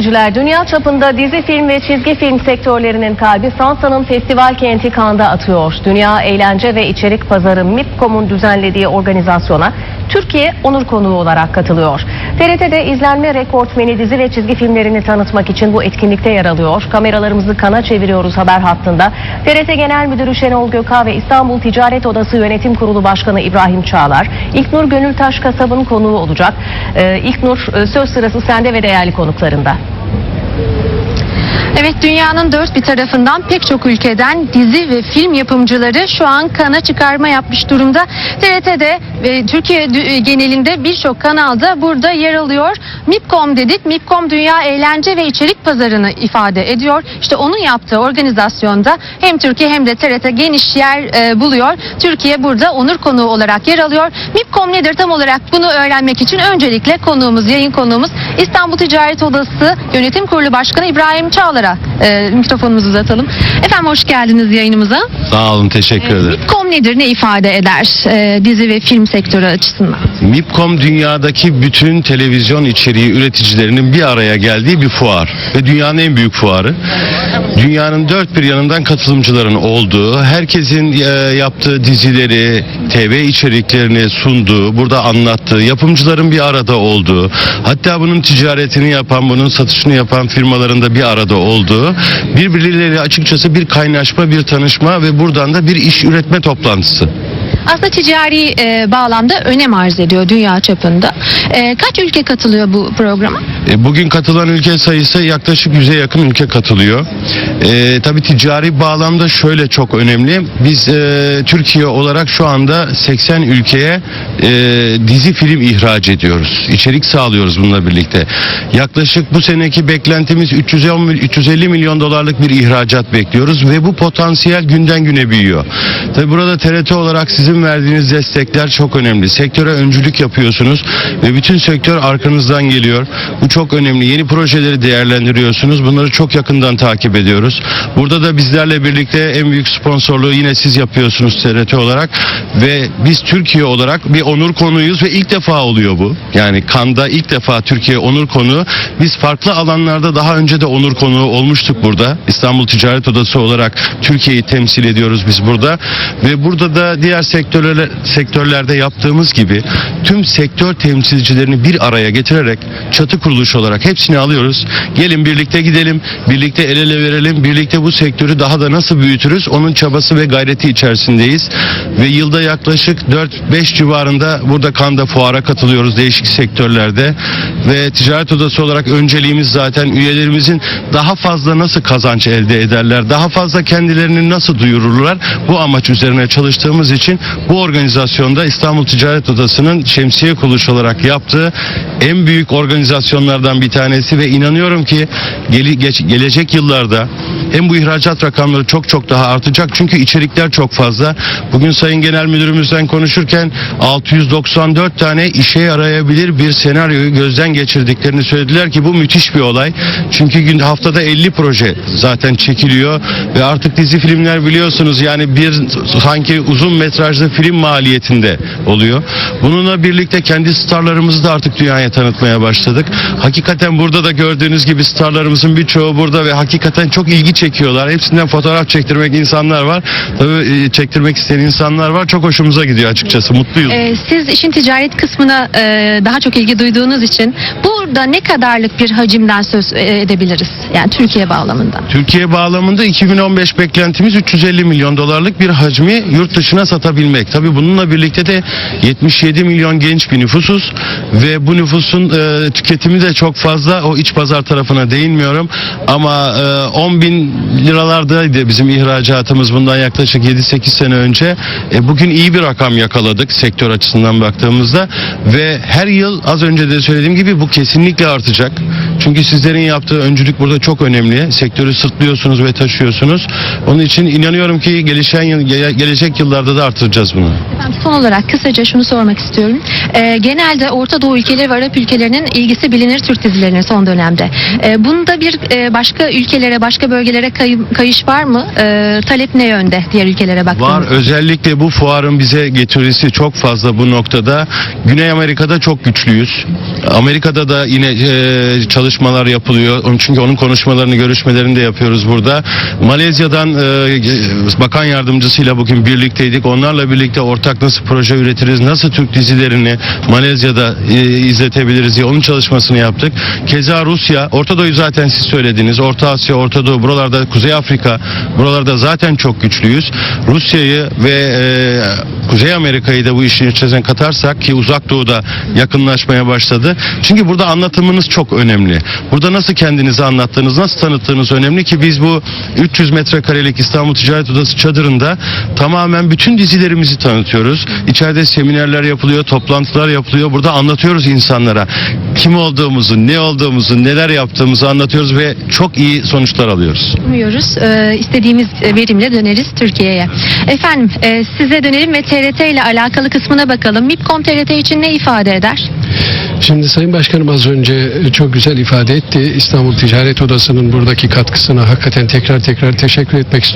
izleyiciler, dünya çapında dizi film ve çizgi film sektörlerinin kalbi Fransa'nın festival kenti Cannes'da atıyor. Dünya Eğlence ve İçerik Pazarı MIPCOM'un düzenlediği organizasyona Türkiye onur konuğu olarak katılıyor. TRT'de izlenme rekortmeni dizi ve çizgi filmlerini tanıtmak için bu etkinlikte yer alıyor. Kameralarımızı kana çeviriyoruz haber hattında. TRT Genel Müdürü Şenol Göka ve İstanbul Ticaret Odası Yönetim Kurulu Başkanı İbrahim Çağlar, İlknur Gönültaş Kasab'ın konuğu olacak. Ee, İlknur e, söz sırası sende ve değerli konuklarında. Evet dünyanın dört bir tarafından pek çok ülkeden dizi ve film yapımcıları şu an kana çıkarma yapmış durumda. TRT'de ve Türkiye dü- genelinde birçok kanalda burada yer alıyor. MIPCOM dedik. MIPCOM Dünya Eğlence ve İçerik Pazarını ifade ediyor. İşte onun yaptığı organizasyonda hem Türkiye hem de TRT geniş yer e, buluyor. Türkiye burada onur konuğu olarak yer alıyor. MIPCOM nedir tam olarak bunu öğrenmek için öncelikle konuğumuz, yayın konuğumuz İstanbul Ticaret Odası Yönetim Kurulu Başkanı İbrahim Çağlar'a e, mikrofonumuzu uzatalım. Efendim hoş geldiniz yayınımıza. Sağ olun teşekkür ederim. MIPCOM nedir, ne ifade eder e, dizi ve film sektörü açısından? MIPCOM dünyadaki bütün televizyon içeriği üreticilerinin bir araya geldiği bir fuar ve dünyanın en büyük fuarı. Dünyanın dört bir yanından katılımcıların olduğu, herkesin e, yaptığı dizileri, TV içeriklerini sunduğu, burada anlattığı, yapımcıların bir arada olduğu, hatta bunun ticaretini yapan, bunun satışını yapan firmaların da bir arada olduğu, birbirleriyle açıkçası bir kaynaşma, bir tanışma ve buradan da bir iş üretme toplantısı. Aslında ticari e, bağlamda önem arz ediyor dünya çapında. E, kaç ülke katılıyor bu programa? E, Bugün katılan ülke sayısı yaklaşık 100'e yakın ülke katılıyor. E, tabii ticari bağlamda şöyle çok önemli. Biz e, Türkiye olarak şu anda 80 ülkeye e, dizi film ihraç ediyoruz. İçerik sağlıyoruz bununla birlikte. Yaklaşık bu seneki beklentimiz 310 mil- 350 milyon dolarlık bir ihracat bekliyoruz ve bu potansiyel günden güne büyüyor. Tabii burada TRT olarak sizin verdiğiniz destekler çok önemli. Sektöre öncülük yapıyorsunuz ve bütün sektör arkanızdan geliyor. Bu çok önemli. Yeni projeleri değerlendiriyorsunuz. Bunları çok yakından takip ediyoruz. Burada da bizlerle birlikte en büyük sponsorluğu yine siz yapıyorsunuz TRT olarak ve biz Türkiye olarak bir onur konuyuz ve ilk defa oluyor bu. Yani Kanda ilk defa Türkiye onur konuğu. Biz farklı alanlarda daha önce de onur konuğu olmuştuk burada. İstanbul Ticaret Odası olarak Türkiye'yi temsil ediyoruz biz burada ve burada da diğer sektörler, sektörlerde yaptığımız gibi tüm sektör temsilcilerini bir araya getirerek çatı kuruluş olarak hepsini alıyoruz. Gelin birlikte gidelim, birlikte el ele verelim, birlikte bu sektörü daha da nasıl büyütürüz onun çabası ve gayreti içerisindeyiz. Ve yılda yaklaşık 4-5 civarında burada Kanda fuara katılıyoruz değişik sektörlerde ve ticaret odası olarak önceliğimiz zaten üyelerimizin daha fazla nasıl kazanç elde ederler, daha fazla kendilerini nasıl duyururlar bu amaç üzerine çalıştığımız için bu organizasyonda İstanbul Ticaret Odası'nın şemsiye kuruluş olarak yaptığı en büyük organizasyonlardan bir tanesi ve inanıyorum ki gele- geç- gelecek yıllarda hem bu ihracat rakamları çok çok daha artacak çünkü içerikler çok fazla. Bugün Sayın Genel Müdürümüzden konuşurken 694 tane işe yarayabilir bir senaryoyu gözden geçirdiklerini söylediler ki bu müthiş bir olay. Çünkü gün haftada 50 proje zaten çekiliyor ve artık dizi filmler biliyorsunuz yani bir sanki uzun metrajlı film maliyetinde oluyor. Bununla birlikte kendi starlarımızı da artık dünyaya tanıtmaya başladık. Hakikaten burada da gördüğünüz gibi starlarımızın birçoğu burada ve hakikaten çok ilgi çekiyorlar. Hepsinden fotoğraf çektirmek insanlar var. Tabii e, çektirmek isteyen insanlar var. Çok hoşumuza gidiyor açıkçası. Mutluyuz. E, siz işin ticaret kısmına e, daha çok ilgi duyduğunuz için burada ne kadarlık bir hacimden söz e, edebiliriz? Yani Türkiye bağlamında. Türkiye bağlamında 2015 beklentimiz 350 milyon dolarlık bir hacmi yurt dışına satabilmek. Tabii bununla birlikte de 77 milyon genç bir nüfusuz ve bu nüfusun e, tüketimi de çok fazla. O iç pazar tarafına değinmiyorum ama e, 10 bin liralardaydı bizim ihracatımız bundan yaklaşık 7-8 sene önce. E, bugün iyi bir rakam yakaladık sektör açısından baktığımızda ve her yıl az önce de söylediğim gibi bu kesinlikle artacak. Çünkü sizlerin yaptığı öncülük burada çok önemli. Sektörü sırtlıyorsunuz ve taşıyorsunuz. Onun için inanıyorum ki gelişen yıl, gele- gelecek yıllarda da artıracağız bunu. Efendim, son olarak kısaca şunu sormak istiyorum. E, genelde Orta Doğu ülkeleri ve Arap ülkelerinin ilgisi bilinir Türk dizilerine son dönemde. E, bunda bir e, başka ülkelere, başka bölgelere kayı- kayış var mı? E, talep ne yönde diğer ülkelere baktığımızda? Var özellikle bu fuarın bize getirisi çok fazla bu noktada. Güney Amerika'da çok güçlüyüz. Amerika'da da Yine e, çalışmalar yapılıyor. Çünkü onun konuşmalarını, görüşmelerini de yapıyoruz burada. Malezya'dan e, bakan yardımcısıyla bugün birlikteydik. Onlarla birlikte ortak nasıl proje üretiriz, nasıl Türk dizilerini Malezya'da e, izletebiliriz diye onun çalışmasını yaptık. Keza Rusya, Orta Doğu'yu zaten siz söylediniz. Orta Asya, Orta Doğu, buralarda Kuzey Afrika, buralarda zaten çok güçlüyüz. Rusya'yı ve e, Kuzey Amerika'yı da bu işin içerisine katarsak ki Uzak Doğu'da yakınlaşmaya başladı. Çünkü burada anlatımınız çok önemli. Burada nasıl kendinizi anlattığınız, nasıl tanıttığınız önemli ki biz bu 300 metrekarelik İstanbul Ticaret Odası çadırında tamamen bütün dizilerimizi tanıtıyoruz. İçeride seminerler yapılıyor, toplantılar yapılıyor. Burada anlatıyoruz insanlara kim olduğumuzu, ne olduğumuzu, neler yaptığımızı anlatıyoruz ve çok iyi sonuçlar alıyoruz. Umuyoruz e, istediğimiz verimle döneriz Türkiye'ye. Efendim e, size dönelim ve TRT ile alakalı kısmına bakalım. MIPCOM TRT için ne ifade eder? Şimdi Sayın Başkanım az önce çok güzel ifade etti. İstanbul Ticaret Odası'nın buradaki katkısına hakikaten tekrar tekrar teşekkür etmek istiyorum.